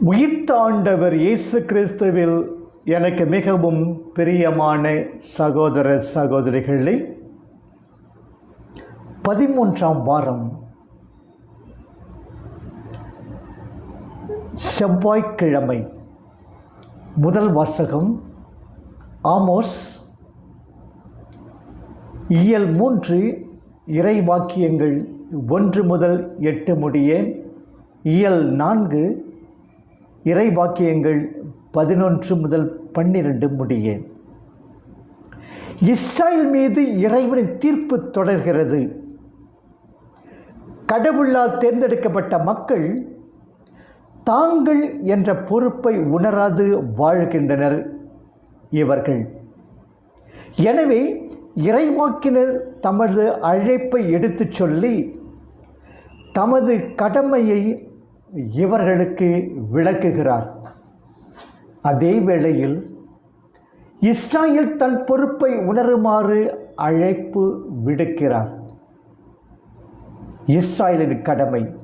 உயிர்த்தாண்டவர் இயேசு கிறிஸ்துவில் எனக்கு மிகவும் பிரியமான சகோதர சகோதரிகளே பதிமூன்றாம் வாரம் செவ்வாய்க்கிழமை முதல் வாசகம் ஆமோஸ் இயல் மூன்று இறை வாக்கியங்கள் ஒன்று முதல் எட்டு முடிய இயல் நான்கு இறை வாக்கியங்கள் பதினொன்று முதல் பன்னிரண்டு முடிய. இஸ்ரேல் மீது இறைவனின் தீர்ப்பு தொடர்கிறது. கடவுளால் தேர்ந்தெடுக்கப்பட்ட மக்கள் தாங்கள் என்ற பொறுப்பை உணராது வாழ்கின்றனர் இவர்கள். எனவே இறைவாக்கினர் தமது அழைப்பை எடுத்துச் சொல்லி தமது கடமையை இவர்களுக்கு விளக்குகிறார். அதே வேளையில் இஸ்ராயல் தன் பொறுப்பை உணருமாறு அழைப்பு விடுக்கிறார். இஸ்ராயலின் கடமை.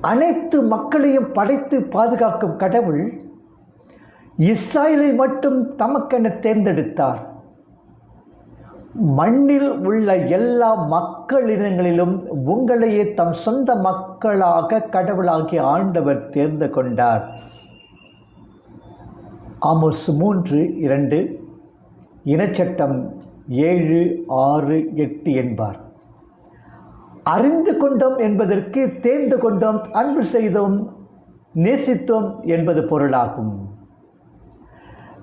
அனைத்து மக்களையும் படைத்து பாதுகாக்கும் கடவுள் இஸ்ராயலை மட்டும் தமக்கென தேர்ந்தெடுத்தார். மண்ணில் உள்ள எல்லா மக்களினங்களிலும் உங்களையே தம் சொந்த மக்களாக கடவுளாகி ஆண்டவர் தேர்ந்து கொண்டார். ஆமோஸ் மூன்று இரண்டு. இனச்சட்டம் ஏழு ஆறு எட்டு என்பார். அறிந்து கொண்டோம் என்பதற்கு தேர்ந்து கொண்டோம் அன்பு செய்தோம் நேசித்தோம் என்பது பொருளாகும்.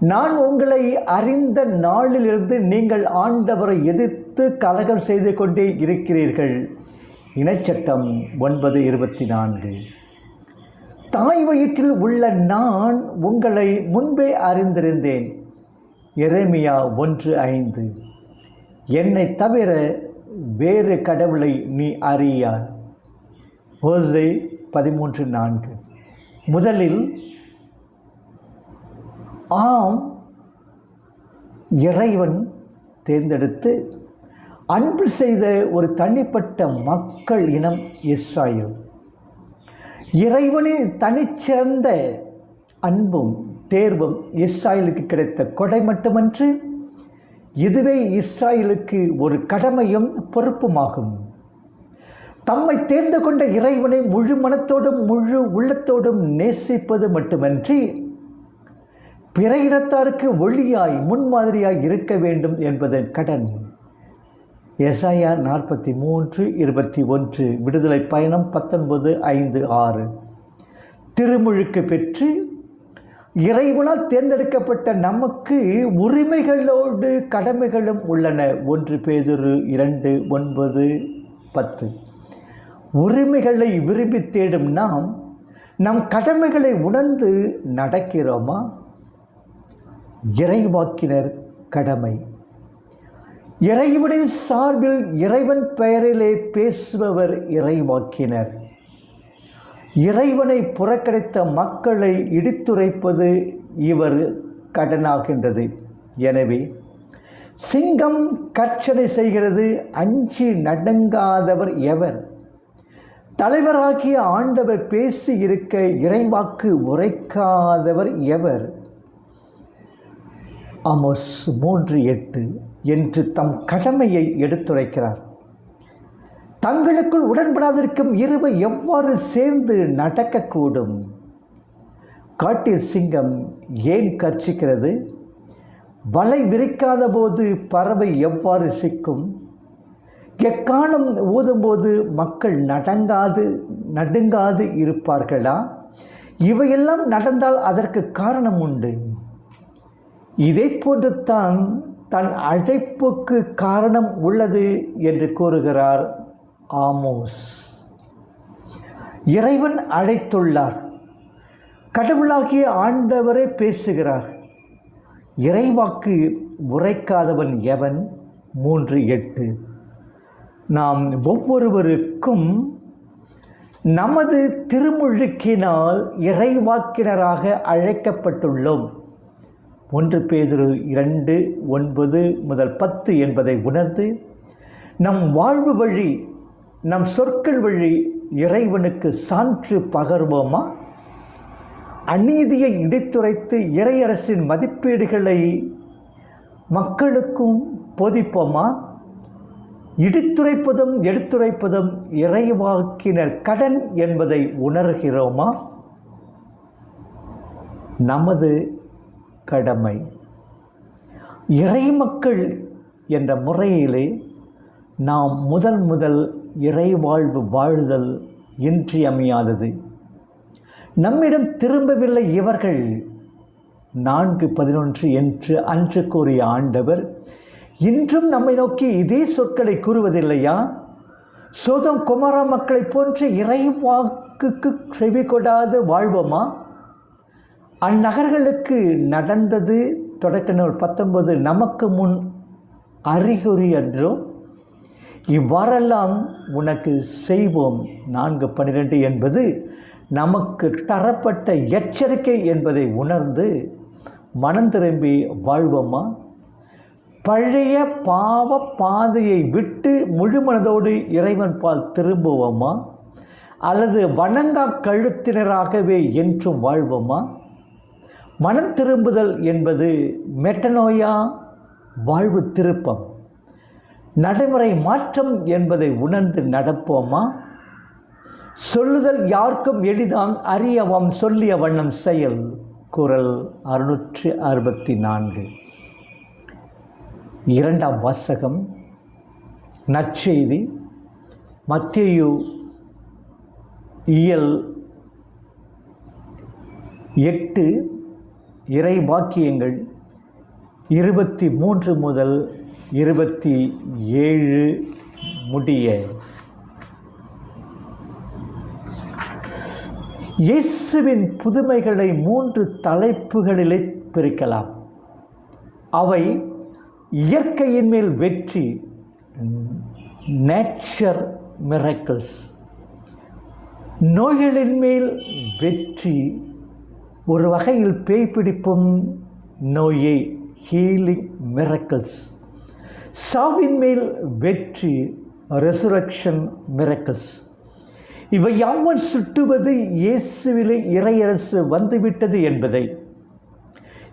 நான் உங்களை அறிந்த நாளிலிருந்து நீங்கள் ஆண்டவரை எதிர்த்து கலகம் செய்து கொண்டே இருக்கிறீர்கள். இனச்சட்டம் ஒன்பது இருபத்தி நான்கு. தாய் வயிற்றில் உள்ள நான் உங்களை முன்பே அறிந்திருந்தேன். எரேமியா ஒன்று ஐந்து. என்னை தவிர வேறு கடவுளை நீ அறியாய். ஓசை பதிமூன்று நான்கு. முதலில் ஆம் இறைவன் தேர்ந்தெடுத்து அன்பு செய்த ஒரு தனிப்பட்ட மக்கள் இனம் இஸ்ராயல். இறைவனின் தனிச்சிறந்த அன்பும் தேர்வும் இஸ்ராயலுக்கு கிடைத்த கொடை மட்டுமன்று இதுவே இஸ்ராயலுக்கு ஒரு கடமையும் பொறுப்புமாகும். தம்மை தேர்ந்து கொண்ட இறைவனை முழு மனத்தோடும் முழு உள்ளத்தோடும் நேசிப்பது மட்டுமன்றி பிற இனத்தாருக்கு ஒளியாய் முன்மாதிரியாய் இருக்க வேண்டும் என்பதன் கடன். எஸ்ஐயா நாற்பத்தி மூன்று இருபத்தி ஒன்று விடுதலை பயணம் பத்தொன்பது ஐந்து ஆறு. திருமுழுக்கு பெற்று இறைவனால் தேர்ந்தெடுக்கப்பட்ட நமக்கு உரிமைகளோடு கடமைகளும் உள்ளன. ஒன்று பேதுரு இரண்டு ஒன்பது பத்து. உரிமைகளை விரும்பி தேடும் நாம் நம் கடமைகளை உணர்ந்து நடக்கிறோமா? இறைவாக்கினர் கடமை. இறைவனின் சார்பில் இறைவன் பெயரிலே பேசுபவர் இறைவாக்கினர். இறைவனை புறக்கணித்த மக்களை இடித்துரைப்பது இவர் கடனாகின்றது. எனவே சிங்கம் கர்ச்சனை செய்கிறது அஞ்சி நடுங்காதவர் எவர்? தலைவராகிய ஆண்டவர் பேசி இருக்க இறைவாக்கு உரைக்காதவர் எவர்? அமோஸ் மூன்று எட்டு என்று தம் கடமையை எடுத்துரைக்கிறார். தங்களுக்குள் உடன்படாதிருக்கும் இருவை எவ்வாறு சேர்ந்து நடக்கக்கூடும்? காட்டில் சிங்கம் ஏன் கர்ச்சிக்கிறது வலை விரிக்காத போது பறவை எவ்வாறு சிக்கும்? எக்காலம் ஊதும்போது மக்கள் நடங்காது நடுங்காது இருப்பார்களா? இவையெல்லாம் நடந்தால் அதற்கு காரணம் உண்டு. இதை போன்றுத்தான் தன் அழைப்புக்கு காரணம் உள்ளது என்று கூறுகிறார் ஆமோஸ். இறைவன் அழைத்துள்ளார். கடவுளாகிய ஆண்டவரே பேசுகிறார். இறைவாக்கு உரைக்காதவன் எவன்? மூன்று எட்டு. நாம் ஒவ்வொருவருக்கும் நமது திருமுழுக்கினால் இறைவாக்கினராக அழைக்கப்பட்டுள்ளோம். ஒன்று பேதுரு இரண்டு ஒன்பது முதல் பத்து என்பதை உணர்ந்து நம் வாழ்வு வழி நம் சொற்கள் வழி இறைவனுக்கு சான்று பகர்வோமா? அநீதியை இடித்துரைத்து இறையரசின் மதிப்பீடுகளை மக்களுக்கும் போதிப்போமா? இடித்துரைப்பதும் எடுத்துரைப்பதும் இறைவாக்கினர் கடன் என்பதை உணர்கிறோமா? நமது கடமை. இறைமக்கள் என்ற முறையிலே நாம் முதல் முதல் இறைவாழ்வு வாழுதல் இன்றியமையாதது. நம்மிடம் திரும்பவில்லை இவர்கள். நான்கு பதினொன்று என்று அன்று கூறிய ஆண்டவர் இன்றும் நம்மை நோக்கி இதே சொற்களை கூறுவதில்லையா? சோதம் குமார மக்களைப் போன்று இறைவாக்குக்கு செவி கொடாது வாழ்வோமா? அந்நகர்களுக்கு நடந்தது தொடக்க நூல் பத்தொன்பது நமக்கு முன் அறிகுறி அன்றோ இவ்வாறெல்லாம் உனக்கு செய்வோம் நான்கு பன்னிரெண்டு என்பது நமக்கு தரப்பட்ட எச்சரிக்கை என்பதை உணர்ந்து மனம் திரும்பி வாழ்வோமா? பழைய பாவ பாதையை விட்டு முழுமனதோடு இறைவன் பால் திரும்புவோமா? அல்லது வணங்கா கழுத்தினராகவே என்றும் வாழ்வோமா? மனம் திரும்புதல் என்பது மெட்டனோயா வாழ்வு திருப்பம். நடைமுறை மாற்றம் என்பதை உணர்ந்து நடப்போமா? சொல்லுதல் யாருக்கும் எளிதான் அறியவம் சொல்லிய வண்ணம் செயல். குரல் அறுநூற்றி அறுபத்தி நான்கு. இரண்டாம் வாசகம். நற்செய்தி. மத்தியு இயல் எட்டு இறை வாக்கியங்கள் இருபத்தி மூன்று முதல் இருபத்தி ஏழு முடிய. இயேசுவின் புதுமைகளை மூன்று தலைப்புகளிலே பிரிக்கலாம். அவை இயற்கையின் மேல் வெற்றி நேச்சர் மிரக்கிள்ஸ் நோய்களின் மேல் வெற்றி ஒரு வகையில் பேய் பிடிப்பும் நோயை ஹீலிங் மிரக்கிள்ஸ் சாவின் மேல் வெற்றி ரெசுரக்ஷன் மிரக்கிள்ஸ் இவை யாவன் சுட்டுவது? இயேசுவிலே இறையரசு வந்துவிட்டது என்பதை.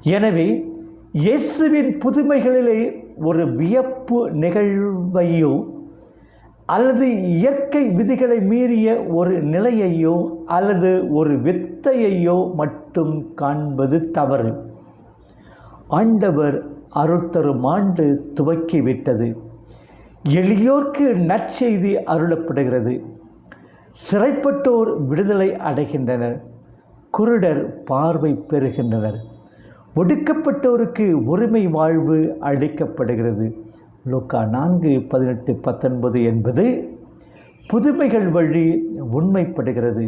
எனவே இயேசுவின் புதுமைகளிலே ஒரு வியப்பு நிகழ்வையோ அல்லது இயற்கை விதிகளை மீறிய ஒரு நிலையையோ அல்லது ஒரு வித்தையையோ மட்டும் காண்பது தவறு. ஆண்டவர் அருள்தரும் ஆண்டு துவக்கிவிட்டது. எளியோர்க்கு நற்செய்தி அருளப்படுகிறது. சிறைப்பட்டோர் விடுதலை அடைகின்றனர். குருடர் பார்வை பெறுகின்றனர். ஒடுக்கப்பட்டோருக்கு உரிமை வாழ்வு அளிக்கப்படுகிறது. லூக்கா நான்கு பதினெட்டு பத்தொன்பது என்பது புதுமைகள் வழி உண்மைப்படுகிறது.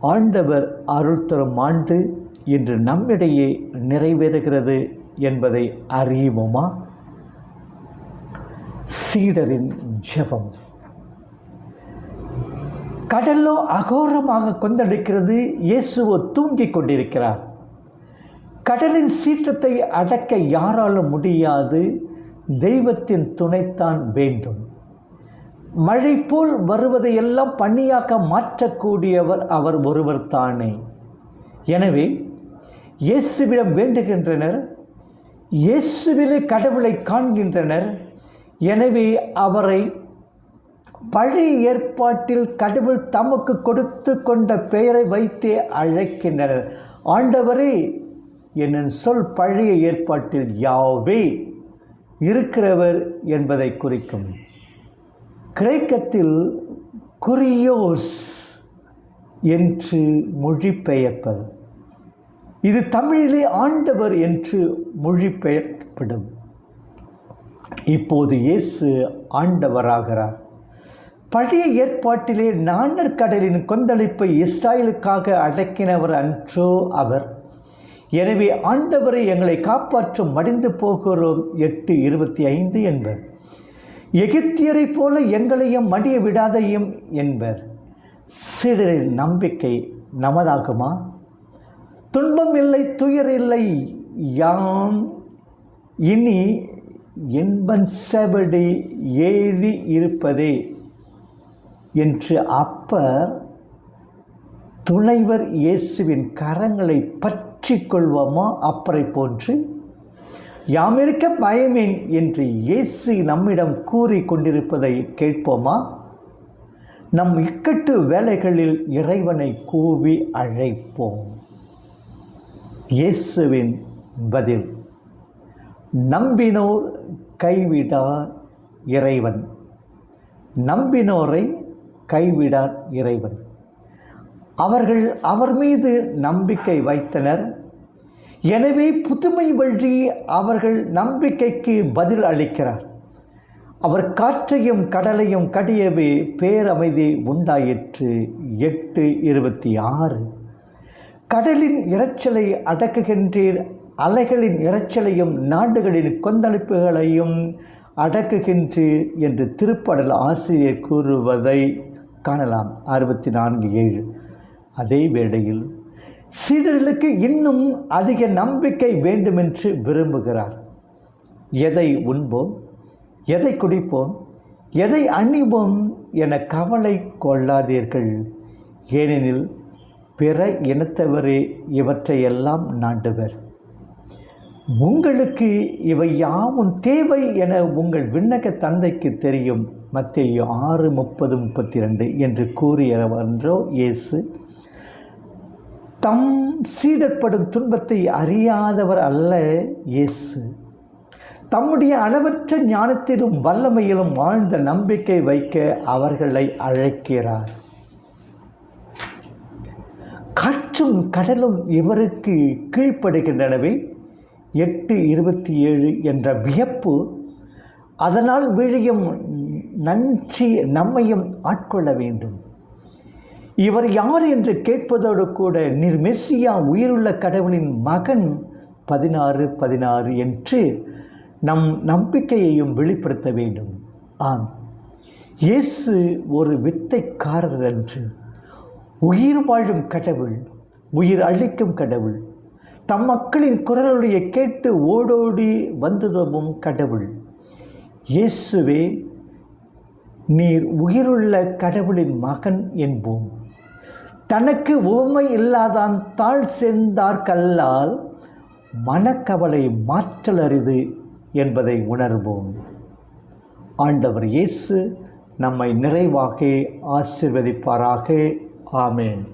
ஆண்டவர் அருள் தரும் ஆண்டு இன்று நம்மிடையே நிறைவேறுகிறது என்பதை அறியுமோமா சீடரின் ஜெபம். கடலோ அகோரமாக கொந்தளிக்கிறது இயேசுவோ தூங்கிக் கொண்டிருக்கிறார். கடலின் சீற்றத்தை அடக்க யாராலும் முடியாது. தெய்வத்தின் துணைத்தான் வேண்டும். மழை போல் வருவதையெல்லாம் பணியாக்க மாற்றக்கூடியவர் அவர் ஒருவர் தானே. எனவே இயேசுவிடம் வேண்டுகின்றனர் இயேசுவிலே கடவுளை காண்கின்றனர் எனவே அவரை பழைய ஏற்பாட்டில் கடவுள் தமக்கு கொடுத்து கொண்ட பெயரை வைத்தே அழைக்கின்றனர். ஆண்டவரே என்னும் சொல் பழைய ஏற்பாட்டில் யாவே. இருக்கிறவர் என்பதை குறிக்கும். கிரேக்கத்தில் குறியோஸ் என்று மொழிபெயர்ப்பது. இது தமிழிலே ஆண்டவர் என்று மொழிபெயர்க்கப்படும். இப்போது இயேசு ஆண்டவராகிறார். பழைய ஏற்பாட்டிலே நாணர் கடலின் கொந்தளிப்பை இஸ்ராயலுக்காக அடக்கினவர் அன்றோ அவர். எனவே ஆண்டவரை எங்களை காப்பாற்றும் மடிந்து போகிறோம். எட்டு இருபத்தி ஐந்து என்பர். எகிப்தியரைப் போல எங்களையும் மடிய விடாதையும் என்பர். சீடரின் நம்பிக்கை நமதாகுமா? துன்பம் இல்லை துயர் இல்லை யாம். இனி என்பன் செபடி ஏதி இருப்பதே என்று அப்பர் துணைவர் இயேசுவின் கரங்களை பற்றி கொள்வோமா அப்பரை போன்று. யாமிருக்க பயமேன் என்று இயேசு நம்மிடம் கூறி கொண்டிருப்பதை கேட்போமா? நம் இக்கட்டு வேலைகளில் இறைவனை கூவி அழைப்போம். இயேசுவின் பதில் நம்பினோர் கைவிடார் இறைவன். நம்பினோரை கைவிடார் இறைவன். அவர்கள் அவர் மீது நம்பிக்கை வைத்தனர். எனவே புதுமை வழி அவர்கள் நம்பிக்கைக்கு பதில் அளிக்கிறார். அவர் காற்றையும் கடலையும் கடியவே பேரமைதி உண்டாயிற்று. எட்டு இருபத்தி ஆறு கடலின் இரைச்சலை அடக்குகின்றீர். அலைகளின் இரைச்சலையும் நாடுகளின் கொந்தளிப்புகளையும் அடக்குகின்றீர் என்று திருப்பாடல் ஆசிரியர் கூறுவதை காணலாம். அறுபத்தி நான்கு ஏழு. அதே வேளையில் சீடர்களுக்கு இன்னும் அதிக நம்பிக்கை வேண்டுமென்று விரும்புகிறார். எதை உண்போம்? எதை குடிப்போம்? எதை அணிவோம் என கவலை கொள்ளாதீர்கள். ஏனெனில் பிற இனத்தவரே இவற்றையெல்லாம் நாண்டுவர் உங்களுக்கு இவை யாவும் தேவை என உங்கள் விண்ணக தந்தைக்கு தெரியும். மத்திய ஆறு முப்பது முப்பத்தி ரெண்டு என்று கூறியவன்றோ இயேசு தம் சீடற்படும் துன்பத்தை அறியாதவர் அல்ல இயேசு. தம்முடைய அளவற்ற ஞானத்திலும் வல்லமையிலும் வாழ்ந்த நம்பிக்கை வைக்க அவர்களை அழைக்கிறார். காற்றும் கடலும் இவருக்கு கீழ்ப்படுகின்றனவே. எட்டு இருபத்தி ஏழு என்ற வியப்பு அதனால் விழியும் நன்றி நம்மையும் ஆட்கொள்ள வேண்டும். இவர் யார் என்று கேட்பதோடு கூட நீர் மெஸ்ஸியா உயிருள்ள கடவுளின் மகன் பதினாறு பதினாறு என்று நம் நம்பிக்கையையும் வெளிப்படுத்த வேண்டும். ஆம். இயேசு ஒரு வித்தைக்காரர் என்று. உயிர் வாழும் கடவுள் உயிர் அழிக்கும் கடவுள் தம் மக்களின் குரலுடைய கேட்டு ஓடோடி வந்ததும் கடவுள். இயேசுவே நீர் உயிருள்ள கடவுளின் மகன் என்போம். தனக்கு உவமை இல்லாதான் தாழ் சேர்ந்தார் கல்லால் மனக்கவலை மாற்றல் அரிது என்பதை உணர்வோம். ஆண்டவர் இயேசு நம்மை நிறைவாக ஆசிர்வதிப்பாராக. ஆமேன்.